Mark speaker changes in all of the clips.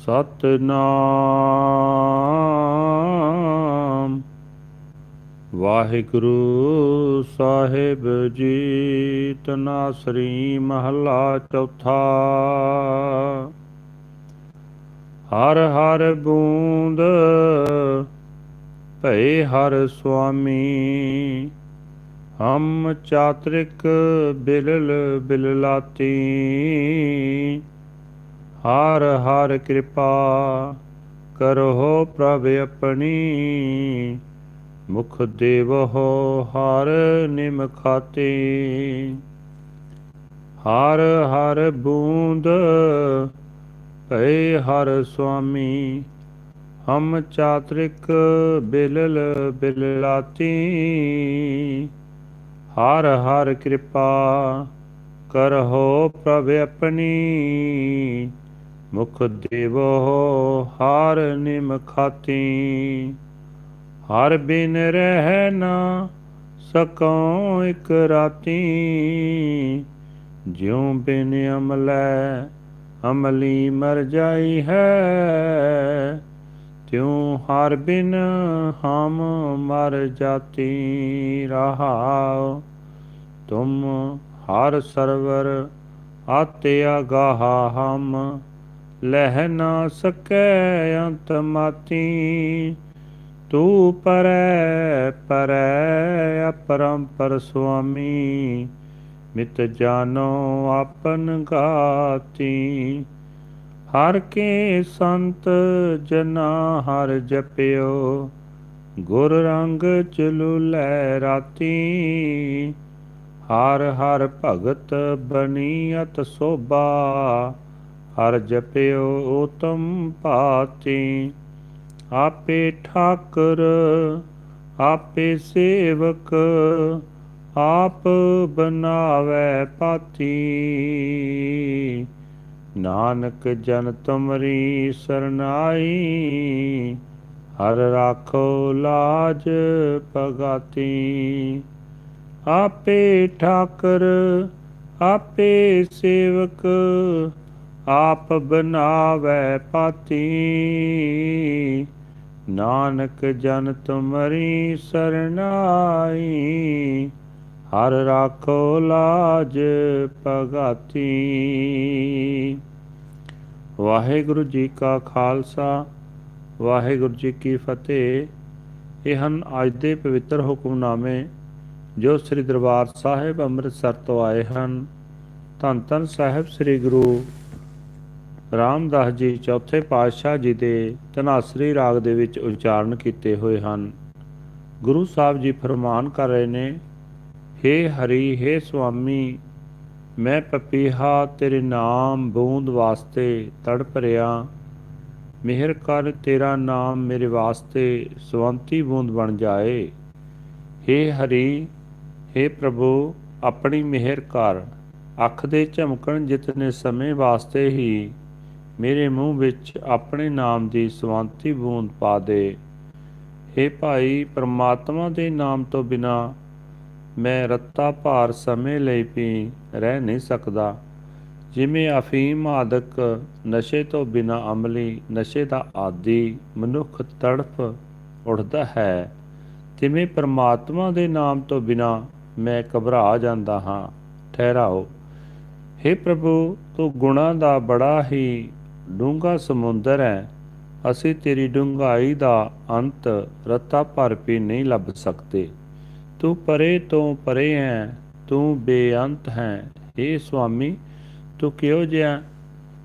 Speaker 1: ਸਤਨਾਮ। ਵਾਹਿਗੁਰੂ ਸਾਹਿਬ ਜੀ, ਤਨਾਸਰੀ ਮਹੱਲਾ ਚੌਥਾ। ਹਰ ਹਰ ਬੂੰਦ ਭਏ ਹਰ ਸੁਆਮੀ। ਹਮ ਚਾਤ੍ਰਿਕ ਬਿਲਲ ਬਿਲਲਾਤੀ। ਹਰ ਹਰ ਕਿਰਪਾ ਕਰੋ ਪ੍ਰਭ ਆਪਣੀ। ਮੁਖ ਦੇਵੋ ਹਰ ਨਿਮਖਾਤੇ ਹਰ ਹਰ ਬੂੰਦ ਭਏ ਹਰ ਸੁਆਮੀ। ਹਮ ਚਾਤ੍ਰਿਕ ਬਿਲਲ ਬਿਲਲਾਤੀ। ਹਰ ਹਰ ਕਿਰਪਾ ਕਰਹੁ ਪ੍ਰਭ ਆਪਣੀ। ਮੁਖ ਦੇਵੋ ਹਰ ਨਿਮਖਾਤੀ ਹਰ ਬਿਨ ਰਹਿ ਨਾ ਸਕਉ ਇਕ ਰਾਤੀ। ਜਿਉ ਬਿਨ ਅਮਲੈ ਅਮਲੀ ਮਰ ਜਾਈ ਹੈ, ਤਿਉ ਹਰ ਬਿਨ ਹਮ ਮਰ ਜਾਤੀ ਰਹਾਉ। ਤੁਮ ਹਰ ਸਰਵਰ ਆਤੇ ਅਗਾਹ ਹਮ ਲਹਿ ਨਾ ਸਕੈ ਅੰਤ ਮਾਤੀ। ਤੂੰ ਪਰੈ ਪਰੈ ਅਪਰੰਪਰ ਸੁਆਮੀ। ਮਿਤ ਜਾਨੋ ਆਪਨ ਗਾਤੀ ਹਰ ਕੇ ਸੰਤ ਜਨਾ ਹਰ ਜਪਿਓ। ਗੁਰ ਰੰਗ ਚਲੁਲੇ ਰਾਤੀ। ਹਰ ਹਰ ਭਗਤ ਬਣੀ ਅਤ ਸੋਭਾ। ਹਰ ਜਪਿਓ ਉਤਮ ਭਾਤੀ, ਆਪੇ ਠਾਕਰ, ਆਪੇ ਸੇਵਕ, ਆਪ ਬਨਾਵੇ ਪਾਤੀ। ਨਾਨਕ ਜਨ ਤੁਮਰੀ ਸਰਨਾਈ, ਹਰ ਰਾਖੋ ਲਾਜ ਪਗਾਤੀ ਆਪੇ ਠਾਕਰ, ਆਪੇ ਸੇਵਕ ਆਪ ਬਨਾਵੇ ਪਾਤੀ। ਨਾਨਕ ਜਨ ਤੁਮਰੀ ਸਰਨਾਈ ਹਰ ਰਾਖੋ ਲਾਜ ਪਗਾਤੀ ਵਾਹਿਗੁਰੂ ਜੀ ਕਾ ਖਾਲਸਾ, ਵਾਹਿਗੁਰੂ ਜੀ ਕੀ ਫਤਿਹ। ਇਹ ਹਨ ਅੱਜ ਦੇ ਪਵਿੱਤਰ ਹੁਕਮਨਾਮੇ, ਜੋ ਸ੍ਰੀ ਦਰਬਾਰ ਸਾਹਿਬ ਅੰਮ੍ਰਿਤਸਰ ਤੋਂ ਆਏ ਹਨ। ਧੰਨ ਧੰਨ ਸਾਹਿਬ ਸ੍ਰੀ ਗੁਰੂ ਰਾਮਦਾਸ ਜੀ ਚੌਥੇ ਪਾਤਸ਼ਾਹ ਜੀ ਦੇ ਧਨਾਸਰੀ ਰਾਗ ਦੇ ਵਿੱਚ ਉਚਾਰਨ ਕੀਤੇ ਹੋਏ ਹਨ ਗੁਰੂ ਸਾਹਿਬ ਜੀ ਫਰਮਾਨ ਕਰ ਰਹੇ ਨੇ हे ਹਰੀ हे ਸੁਆਮੀ ਮੈਂ ਪਪੀਹਾ ਤੇਰੇ ਨਾਮ ਬੂੰਦ ਵਾਸਤੇ ਤੜਪ ਰਿਹਾ ਮਿਹਰ ਕਰ ਤੇਰਾ ਨਾਮ ਮੇਰੇ ਵਾਸਤੇ ਸਵੰਤੀ ਬੂੰਦ ਬਣ ਜਾਏ हे ਹਰੀ हे ਪ੍ਰਭੂ ਆਪਣੀ ਮਿਹਰ ਕਰ ਅੱਖ ਦੇ ਝਮਕਣ ਜਿਤਨੇ ਸਮੇਂ ਵਾਸਤੇ ਹੀ ਮੇਰੇ ਮੂੰਹ ਵਿੱਚ ਆਪਣੇ ਨਾਮ ਦੀ ਸਵੰਤੀ ਬੂੰਦ ਪਾ ਦੇ। हे ਭਾਈ, ਪ੍ਰਮਾਤਮਾ ਦੇ ਨਾਮ ਤੋਂ ਬਿਨਾ ਮੈਂ ਰੱਤਾ ਭਾਰ ਸਮੇਂ ਲਈ ਵੀ ਰਹਿ ਨਹੀਂ ਸਕਦਾ। ਜਿਵੇਂ ਅਫੀਮ ਆਦਿਕ ਨਸ਼ੇ ਤੋਂ ਬਿਨਾ ਅਮਲੀ ਨਸ਼ੇ ਦਾ ਆਦੀ ਮਨੁੱਖ ਤੜਫ ਉੱਠਦਾ ਹੈ, ਤਿਵੇਂ ਪ੍ਰਮਾਤਮਾ ਦੇ ਨਾਮ ਤੋਂ ਬਿਨਾ ਮੈਂ ਘਬਰਾ ਜਾਂਦਾ ਹਾਂ। ਠਹਿਰਾਓ। हे ਪ੍ਰਭੂ, ਤੂੰ ਗੁਣਾ ਦਾ ਬੜਾ ਹੀ ਡੂੰਘਾ ਸਮੁੰਦਰ ਹੈ। ਅਸੀਂ ਤੇਰੀ ਡੂੰਘਾਈ ਦਾ ਅੰਤ ਰੱਤਾ ਭਰ ਵੀ ਨਹੀਂ ਲੱਭ ਸਕਦੇ। ਤੂੰ ਪਰੇ ਤੋਂ ਪਰੇ ਹੈ, ਤੂੰ ਬੇਅੰਤ ਹੈ। ਏ ਸੁਆਮੀ, ਤੂੰ ਕਿਉਂ ਜਿਹਾ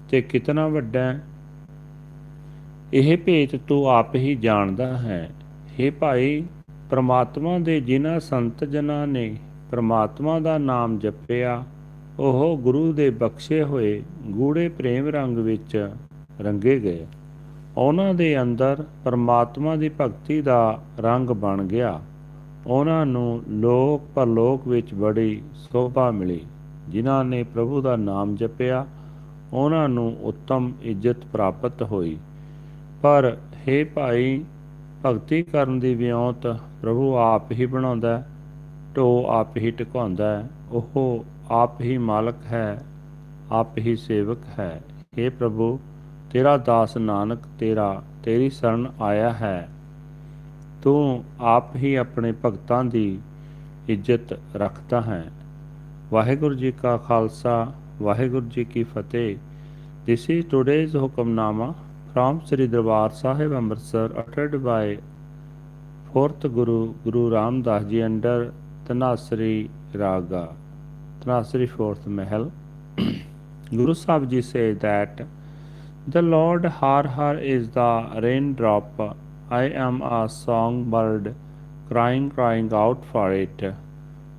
Speaker 1: ਤੇ ਕਿਤਨਾ ਵੱਡਾ ਹੈ? ਇਹ ਭੇਤ ਤੂੰ ਆਪ ਹੀ ਜਾਣਦਾ ਹੈ। ਏ ਭਾਈ, ਪ੍ਰਮਾਤਮਾ ਦੇ ਜਿਨ੍ਹਾਂ ਸੰਤ ਜਨਾਂ ਨੇ ਪ੍ਰਮਾਤਮਾ ਦਾ ਨਾਮ ਜਪਿਆ ਉਹ ਗੁਰੂ ਦੇ ਬਖਸ਼ੇ ਹੋਏ ਗੂੜੇ ਪ੍ਰੇਮ ਰੰਗ ਵਿੱਚ ਰੰਗੇ ਗਏ। ਉਹਨਾਂ ਦੇ ਅੰਦਰ ਪਰਮਾਤਮਾ ਦੀ ਭਗਤੀ ਦਾ ਰੰਗ ਬਣ ਗਿਆ। ਉਹਨਾਂ ਨੂੰ ਲੋਕ ਪਰਲੋਕ ਵਿੱਚ ਬੜੀ ਸੋਭਾ ਮਿਲੀ। ਜਿਨ੍ਹਾਂ ਨੇ ਪ੍ਰਭੂ ਦਾ ਨਾਮ ਜਪਿਆ, ਉਹਨਾਂ ਨੂੰ ਉੱਤਮ ਇੱਜ਼ਤ ਪ੍ਰਾਪਤ ਹੋਈ। ਪਰ हे ਭਾਈ, ਭਗਤੀ ਕਰਨ ਦੀ ਵਿਉਂਤ ਪ੍ਰਭੂ ਆਪ ਹੀ ਬਣਾਉਂਦਾ ਢੋ ਆਪ ਹੀ ਟਿਕਾਉਂਦਾ ਉਹ ਆਪ ਹੀ ਮਾਲਕ ਹੈ ਆਪ ਹੀ ਸੇਵਕ ਹੈ हे ਪ੍ਰਭੂ ਤੇਰਾ ਦਾਸ ਨਾਨਕ ਤੇਰਾ ਤੇਰੀ ਸ਼ਰਨ ਆਇਆ ਹੈ ਤੂੰ ਆਪ ਹੀ ਆਪਣੇ ਭਗਤਾਂ ਦੀ ਇੱਜ਼ਤ ਰੱਖਦਾ ਹੈ ਵਾਹਿਗੁਰੂ ਜੀ ਕਾ ਖਾਲਸਾ ਵਾਹਿਗੁਰੂ ਜੀ ਕੀ Fateh this is today's Hukamnama from Shri Darbar Sahib Amritsar ਅਟਟਡ by fourth Guru Guru Ramdas ji under ਤਨਾਸਰੀ raga Tanasri fourth Mahal. Guru Sahib says that the Lord Har Har is the raindrop. I am a songbird crying crying out for it.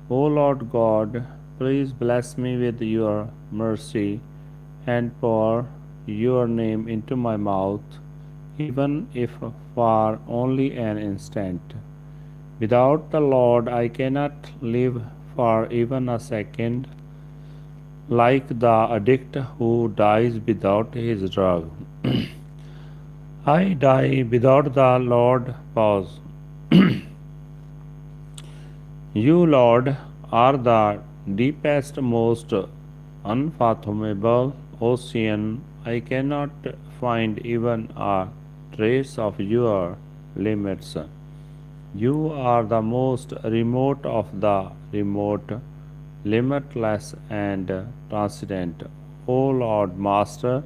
Speaker 1: O Lord God please bless me with your mercy and pour your name into my mouth, even if for only an instant. Without the Lord, I cannot live for even a second, like the addict who dies without his drug. I die without the Lord. Pause. you, Lord, are the deepest, most unfathomable ocean, I cannot find even a trace of your limits. You are the most remote of the remote, limitless and transcendent. O Lord Master,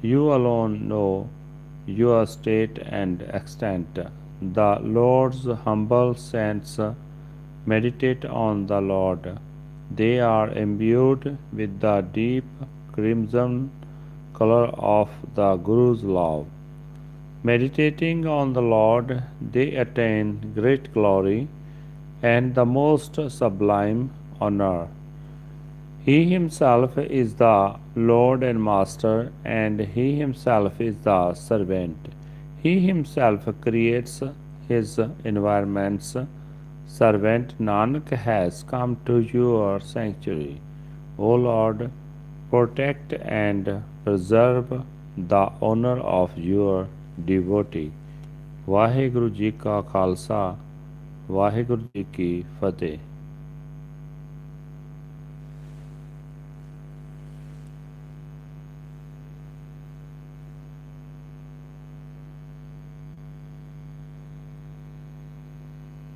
Speaker 1: you alone know your state and extent. The Lord's humble saints meditate on the Lord. They are imbued with the deep crimson color of the Guru's love. Meditating on the Lord, they attain great glory and the most sublime honor. He himself is the Lord and Master, and he himself is the servant. He himself creates his environments. Servant Nanak has come to your sanctuary. O Lord, protect and preserve the honor of your devotee. Waheguru ji ਕਾ ਖਾਲਸਾ ਵਾਹਿਗੁਰੂ ਜੀ ਕੀ ਫਤਿਹ